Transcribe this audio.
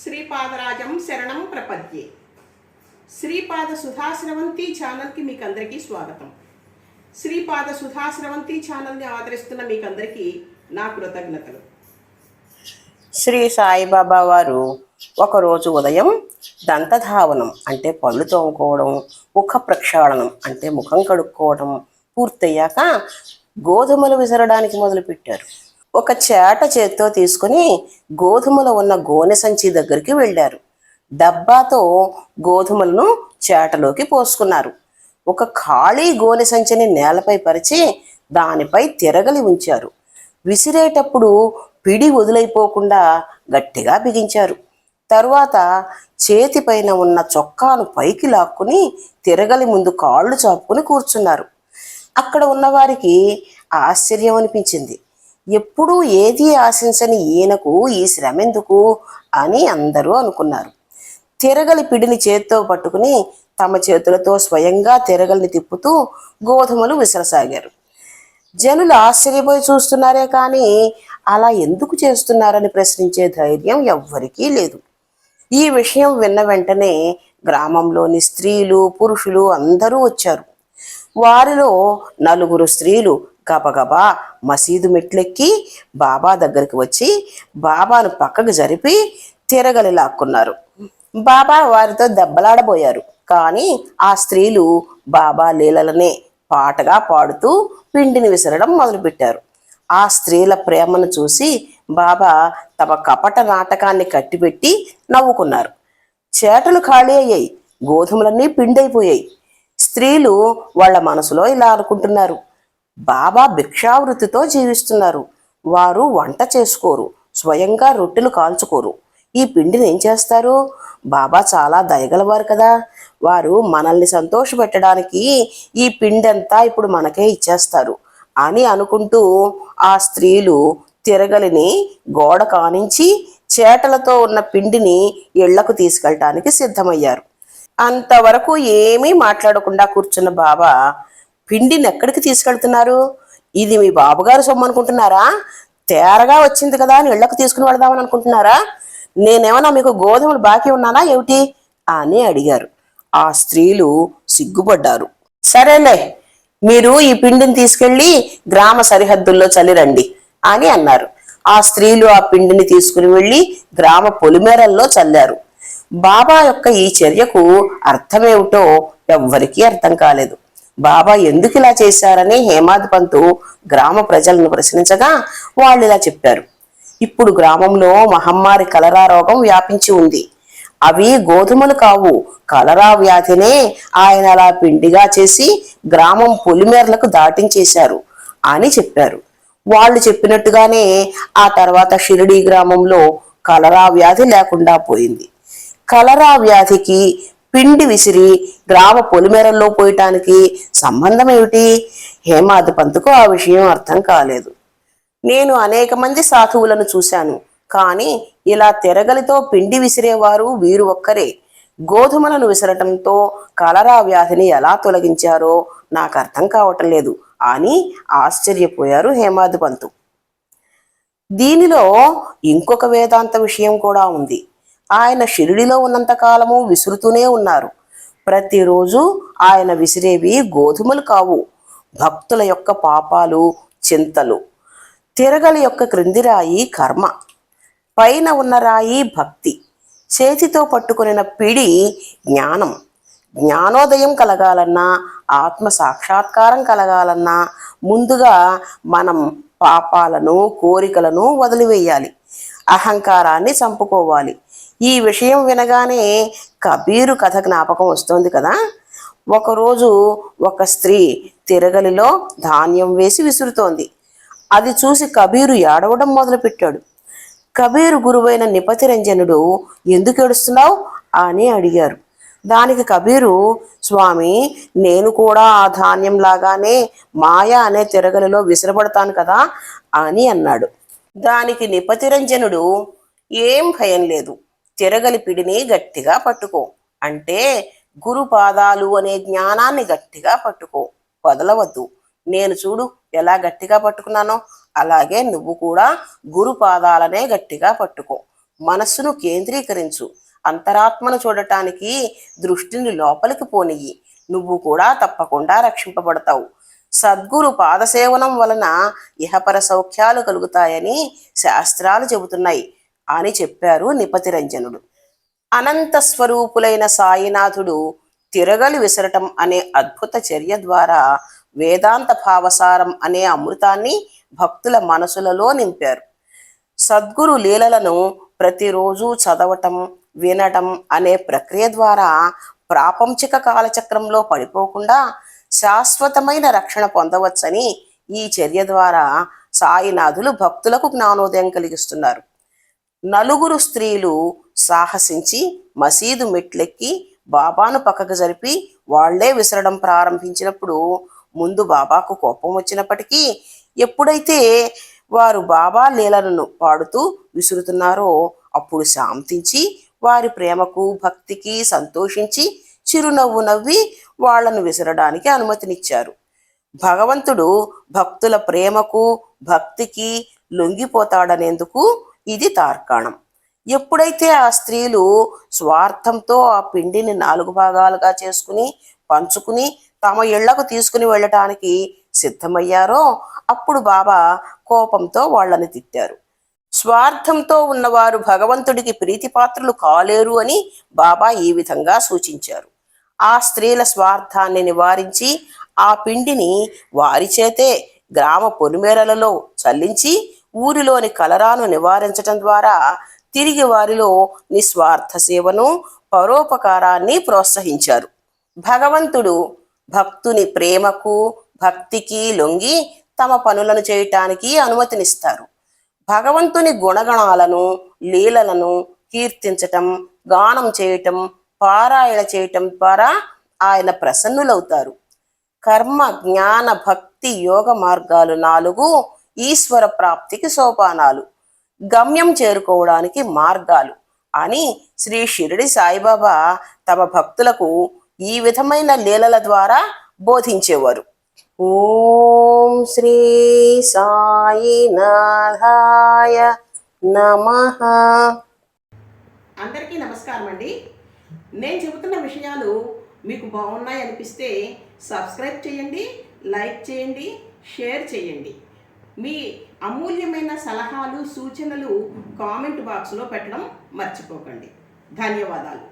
శ్రీపాదరాజం శరణం ప్రపద్యే. శ్రీపాద సుధాశ్రవంతి ఛానల్కి మీకు అందరికీ స్వాగతం. శ్రీపాద సుధాశ్రవంతి ఛానల్ని ఆదరిస్తున్న మీకు అందరికీ నా కృతజ్ఞతలు. శ్రీ సాయిబాబా వారు ఒకరోజు ఉదయం దంతధావనం అంటే పళ్ళు తోముకోవడం ముఖ ప్రక్షాళనం అంటే ముఖం కడుక్కోవడం పూర్తయ్యాక గోధుమలు విసరడానికి మొదలుపెట్టారు. ఒక చేట చేత్తో తీసుకుని గోధుమలు ఉన్న గోనె సంచి దగ్గరికి వెళ్ళారు. డబ్బాతో గోధుమలను చేటలోకి పోసుకున్నారు. ఒక ఖాళీ గోనె సంచిని నేలపై పరిచి దానిపై తిరగలి ఉంచారు. విసిరేటప్పుడు పిడి వదిలైపోకుండా గట్టిగా బిగించారు. తరువాత చేతిపైన ఉన్న చొక్కాను పైకి లాక్కుని తిరగలి ముందు కాళ్ళు చాపుకుని కూర్చున్నారు. అక్కడ ఉన్నవారికి ఆశ్చర్యం అనిపించింది ఎప్పుడూ ఏది ఆశించని ఈయనకు ఈ శ్రమ ఎందుకు అని అందరూ అనుకున్నారు. తిరగలి పిడిని చేత్తో పట్టుకుని తమ చేతులతో స్వయంగా తిరగలిని తిప్పుతూ గోధుమలు విసరసాగారు. జనులు ఆశ్చర్యపోయి చూస్తున్నారే కానీ అలా ఎందుకు చేస్తున్నారని ప్రశ్నించే ధైర్యం ఎవ్వరికీ లేదు. ఈ విషయం విన్న వెంటనే గ్రామంలోని స్త్రీలు పురుషులు అందరూ వచ్చారు. వారిలో నలుగురు స్త్రీలు గబగబా మసీదు మెట్లెక్కి బాబా దగ్గరికి వచ్చి బాబాను పక్కకు జరిపి తిరగలి లాక్కున్నారు. బాబా వారితో దెబ్బలాడబోయారు. కానీ ఆ స్త్రీలు బాబా లీలలనే పాటగా పాడుతూ పిండిని విసరడం మొదలుపెట్టారు. ఆ స్త్రీల ప్రేమను చూసి బాబా తమ కపట నాటకాన్ని కట్టిపెట్టి నవ్వుకున్నారు. చేటలు ఖాళీ అయ్యాయి. గోధుమలన్నీ పిండైపోయాయి. స్త్రీలు వాళ్ళ మనసులో ఇలా అనుకుంటున్నారు. బాబా భిక్షావృత్తితో జీవిస్తున్నారు. వారు వంట చేసుకోరు స్వయంగా రొట్టెలు కాల్చుకోరు. ఈ పిండిని ఏం చేస్తారు? బాబా చాలా దయగలవారు కదా. వారు మనల్ని సంతోషపెట్టడానికి ఈ పిండి అంతా ఇప్పుడు మనకే ఇచ్చేస్తారు అని అనుకుంటూ ఆ స్త్రీలు తిరగలిని గోడ కానించి చేటలతో ఉన్న పిండిని ఇళ్ళకు తీసుకెళ్ళటానికి సిద్ధమయ్యారు. అంతవరకు ఏమీ మాట్లాడకుండా కూర్చున్న బాబా పిండిని ఎక్కడికి తీసుకెళ్తున్నారు? ఇది మీ బాబుగారు సొమ్ము అనుకుంటున్నారా? తేరగా వచ్చింది కదా అని ఇళ్ళకు తీసుకుని వెళదామని అనుకుంటున్నారా? నేనేమన్నా మీకు గోధుమలు బాకీ ఉన్నానా ఏమిటి? అని అడిగారు. ఆ స్త్రీలు సిగ్గుపడ్డారు. సరేలే మీరు ఈ పిండిని తీసుకెళ్ళి గ్రామ సరిహద్దుల్లో చల్లిరండి అని అన్నారు. ఆ స్త్రీలు ఆ పిండిని తీసుకుని వెళ్ళి గ్రామ పొలిమేరల్లో చల్లారు. బాబా యొక్క ఈ చర్యకు అర్థమేమిటో ఎవ్వరికీ అర్థం కాలేదు. బాబా ఎందుకు ఇలా చేశారని హేమాద్ పంతు గ్రామ ప్రజలను ప్రశ్నించగా వాళ్ళు ఇలా చెప్పారు. ఇప్పుడు గ్రామంలో మహమ్మారి కలరా రోగం వ్యాపించి ఉంది. అవి గోధుమలు కావు. కలరా వ్యాధినే ఆయన అలా పిండిగా చేసి గ్రామం పొలిమేరలకు దాటించేశారు అని చెప్పారు. వాళ్ళు చెప్పినట్టుగానే ఆ తర్వాత షిరిడి గ్రామంలో కలరా వ్యాధి లేకుండా పోయింది. కలరా వ్యాధికి పిండి విసిరి గ్రామ పొలిమేరల్లో పోయటానికి సంబంధం ఏమిటి హేమాద్ పంతుకు ఆ విషయం అర్థం కాలేదు. నేను అనేక మంది సాధువులను చూశాను కానీ ఇలా తిరగలితో పిండి విసిరేవారు వీరు ఒక్కరే. గోధుమలను విసరటంతో కలరా వ్యాధిని ఎలా తొలగించారో నాకు అర్థం కావటం లేదు అని ఆశ్చర్యపోయారు హేమాది పంతు. దీనిలో ఇంకొక వేదాంత విషయం కూడా ఉంది. ఆయన షిరిడిలో ఉన్నంత కాలము విసురుతూనే ఉన్నారు. ప్రతిరోజు ఆయన విసిరేవి గోధుమలు కావు భక్తుల యొక్క పాపాలు చింతలు. తిరగల యొక్క క్రింది రాయి కర్మ పైన ఉన్న రాయి భక్తి. చేతితో పట్టుకునిన పిడి జ్ఞానం. జ్ఞానోదయం కలగాలన్నా ఆత్మ సాక్షాత్కారం కలగాలన్నా ముందుగా మనం పాపాలను కోరికలను వదిలివేయాలి. అహంకారాన్ని చంపుకోవాలి. ఈ విషయం వినగానే కబీరు కథ జ్ఞాపకం వస్తోంది కదా. ఒకరోజు ఒక స్త్రీ తిరగలిలో ధాన్యం వేసి విసురుతోంది. అది చూసి కబీరు ఏడవడం మొదలుపెట్టాడు. కబీరు గురువైన నిపతిరంజనుడు ఎందుకు ఏడుస్తున్నావు? అని అడిగారు. దానికి కబీరు స్వామి నేను కూడా ఆ ధాన్యం లాగానే మాయ అనే తిరగలిలో విసిరబడతాను కదా అని అన్నాడు. దానికి నిపతిరంజనుడు ఏం భయం లేదు. తిరగలి పిడిని గట్టిగా పట్టుకో. అంటే గురు పాదాలు అనే జ్ఞానాన్ని గట్టిగా పట్టుకో. వదలవద్దు. నేను చూడు ఎలా గట్టిగా పట్టుకున్నానో. అలాగే నువ్వు కూడా గురు పాదాలనే గట్టిగా పట్టుకో. మనస్సును కేంద్రీకరించు. అంతరాత్మను చూడటానికి దృష్టిని లోపలికి పోనియ్యి. నువ్వు కూడా తప్పకుండా రక్షింపబడతావు. సద్గురు పాదసేవనం వలన ఇహపర సౌఖ్యాలు కలుగుతాయని శాస్త్రాలు చెబుతున్నాయి. అని చెప్పారు నిపతిరంజనుడు. అనంత స్వరూపులైన సాయినాథుడు తిరగలి విసరటం అనే అద్భుత చర్య ద్వారా వేదాంత భావసారం అనే అమృతాన్ని భక్తుల మనసులలో నింపారు. సద్గురు లీలలను ప్రతిరోజు చదవటం వినటం అనే ప్రక్రియ ద్వారా ప్రాపంచిక కాలచక్రంలో పడిపోకుండా శాశ్వతమైన రక్షణ పొందవచ్చని ఈ చర్య ద్వారా సాయినాథులు భక్తులకు జ్ఞానోదయం కలిగిస్తున్నారు. నలుగురు స్త్రీలు సాహసించి మసీదు మెట్లెక్కి బాబాను పక్కకు జరిపి వాళ్ళే విసరడం ప్రారంభించినప్పుడు ముందు బాబాకు కోపం వచ్చినప్పటికీ ఎప్పుడైతే వారు బాబా లీలలను పాడుతూ విసురుతున్నారో అప్పుడు శాంతించి వారి ప్రేమకు భక్తికి సంతోషించి చిరునవ్వు నవ్వి వాళ్ళను విసరడానికి అనుమతినిచ్చారు. భగవంతుడు భక్తుల ప్రేమకు భక్తికి లొంగిపోతాడనేందుకు ఇది తార్కాణం. ఎప్పుడైతే ఆ స్త్రీలు స్వార్థంతో ఆ పిండిని నాలుగు భాగాలుగా చేసుకుని పంచుకుని తమ ఇళ్ళకు తీసుకుని వెళ్ళటానికి సిద్ధమయ్యారో అప్పుడు బాబా కోపంతో వాళ్ళని తిట్టారు. స్వార్థంతో ఉన్నవారు భగవంతుడికి ప్రీతిపాత్రులు కాలేరు అని బాబా ఈ విధంగా సూచించారు. ఆ స్త్రీల స్వార్థాన్ని నివారించి ఆ పిండిని వారి చేతే గ్రామ పొలిమేరలలో చల్లించి ఊరిలోని కలరాను నివారించటం ద్వారా తిరిగి వారిలో నిస్వార్థ సేవను పరోపకారాన్ని ప్రోత్సహించారు. భగవంతుడు భక్తుని ప్రేమకు భక్తికి లొంగి తమ పనులను చేయటానికి అనుమతినిస్తారు. భగవంతుని గుణగణాలను లీలలను కీర్తించటం గానం చేయటం పారాయణ చేయటం ద్వారా ఆయన ప్రసన్నులవుతారు. కర్మ జ్ఞాన భక్తి యోగ మార్గాలు నాలుగు ఈశ్వర ప్రాప్తికి సోపానాలు. గమ్యం చేరుకోవడానికి మార్గాలు అని శ్రీ షిరిడి సాయిబాబా తమ భక్తులకు ఈ విధమైన లీలల ద్వారా బోధించేవారు. ఓం శ్రీ సాయినాథాయ నమః. అందరికీ నమస్కారం అండి. నేను చెబుతున్న విషయాలు మీకు బాగున్నాయి అనిపిస్తే సబ్స్క్రైబ్ చేయండి లైక్ చేయండి షేర్ చేయండి. మీ అమూల్యమైన సలహాలు సూచనలు కామెంట్ బాక్స్లో పెట్టడం మర్చిపోకండి. ధన్యవాదాలు.